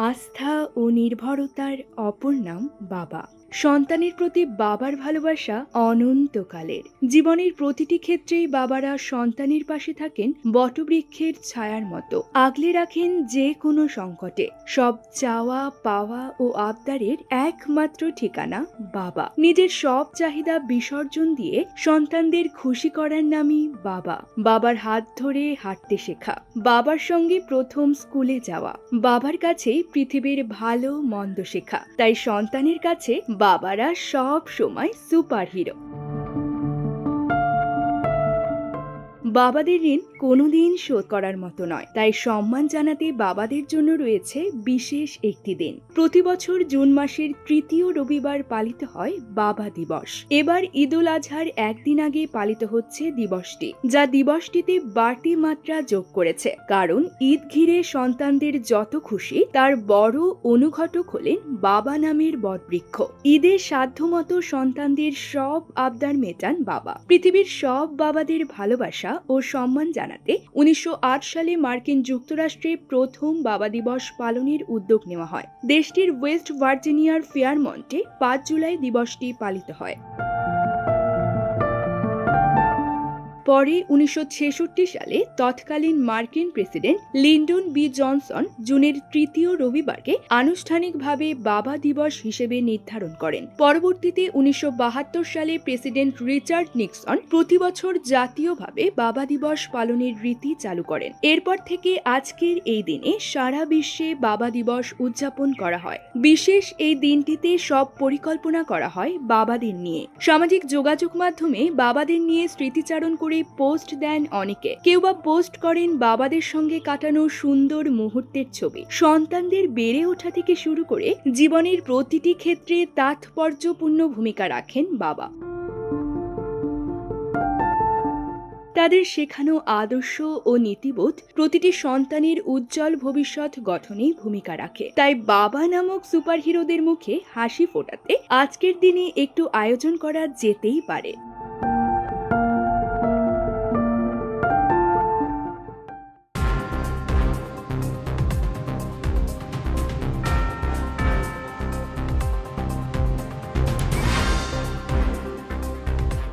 আস্থা ও নির্ভরতার অপর নাম বাবা। সন্তানের প্রতি বাবার ভালোবাসা অনন্তকালের। জীবনের প্রতিটি ক্ষেত্রেই বাবারা সন্তানের পাশে থাকেন বটবৃক্ষের ছায়ার মতো। আগলে রাখেন যে কোনো সংকটে। সব চাওয়া, পাওয়া ও আবদারের একমাত্র ঠিকানা বাবা। নিজের সব চাহিদা বিসর্জন দিয়ে সন্তানদের খুশি করার নামই বাবা। বাবার হাত ধরে হাঁটতে শেখা। বাবার সঙ্গে প্রথম স্কুলে যাওয়া। বাবার কাছেই পৃথিবীর ভালো, মন্দ শেখা। তাই সন্তানের কাছে বাবারা সব সময় সুপার হিরো বাবাদের ঋণ কোনোদিন শোধ করার মতো নয়। তাই সম্মান জানাতে বাবাদের জন্য রয়েছে বিশেষ একটি দিন। প্রতি বছর জুন মাসের তৃতীয় রবিবার পালিত হয় বাবা দিবস। এবার ঈদুল আজহার একদিন আগে পালিত হচ্ছে দিবসটি, যা দিবসটিতে বাড়তি মাত্রা যোগ করেছে। কারণ ঈদ ঘিরে সন্তানদের যত খুশি, তার বড় অনুঘটক হলেন বাবা নামের বটবৃক্ষ। ঈদের সাধ্যমতো সন্তানদের সব আবদার মেটান বাবা। পৃথিবীর সব বাবাদের ভালোবাসা ও সম্মান জানাতে উনিশশো সালে মার্কিন যুক্তরাষ্ট্রে প্রথম বাবা দিবস পালনের উদ্যোগ নেওয়া হয়। দেশটির ওয়েস্ট ভার্জিনিয়ার ফেয়ারমন্টে পাঁচ জুলাই দিবসটি পালিত হয়। পরে উনিশশো ছেষট্টি সালে তৎকালীন মার্কিন প্রেসিডেন্ট লিন্ডন বি জনসন জুনের তৃতীয় রবিবারকে আনুষ্ঠানিকভাবে বাবা দিবস হিসেবে নির্ধারণ করেন। পরবর্তীতে উনিশশো বাহাত্তর সালে প্রেসিডেন্ট রিচার্ড নিক্সন প্রতি বছর জাতীয়ভাবে বাবা দিবস পালনের রীতি চালু করেন। এরপর থেকে আজকের এই দিনে সারা বিশ্বে বাবা দিবস উদযাপন করা হয়। বিশেষ এই দিনটিতে সব পরিকল্পনা করা হয় বাবাদের নিয়ে। সামাজিক যোগাযোগ মাধ্যমে বাবাদের নিয়ে স্মৃতিচারণ করে পোস্ট দেন অনেকে। কেউ বা পোস্ট করেন বাবাদের সঙ্গে কাটানো সুন্দর মুহূর্তের ছবি। সন্তানদের বেড়ে ওঠা থেকে শুরু করে জীবনের প্রতিটি ক্ষেত্রে তাৎপর্যপূর্ণ ভূমিকা রাখেন বাবা। তাদের শেখানো আদর্শ ও নীতিবোধ প্রতিটি সন্তানের উজ্জ্বল ভবিষ্যৎ গঠনে ভূমিকা রাখে। তাই বাবা নামক সুপারহিরোদের মুখে হাসি ফোটাতে আজকের দিনে একটু আয়োজন করা যেতেই পারে।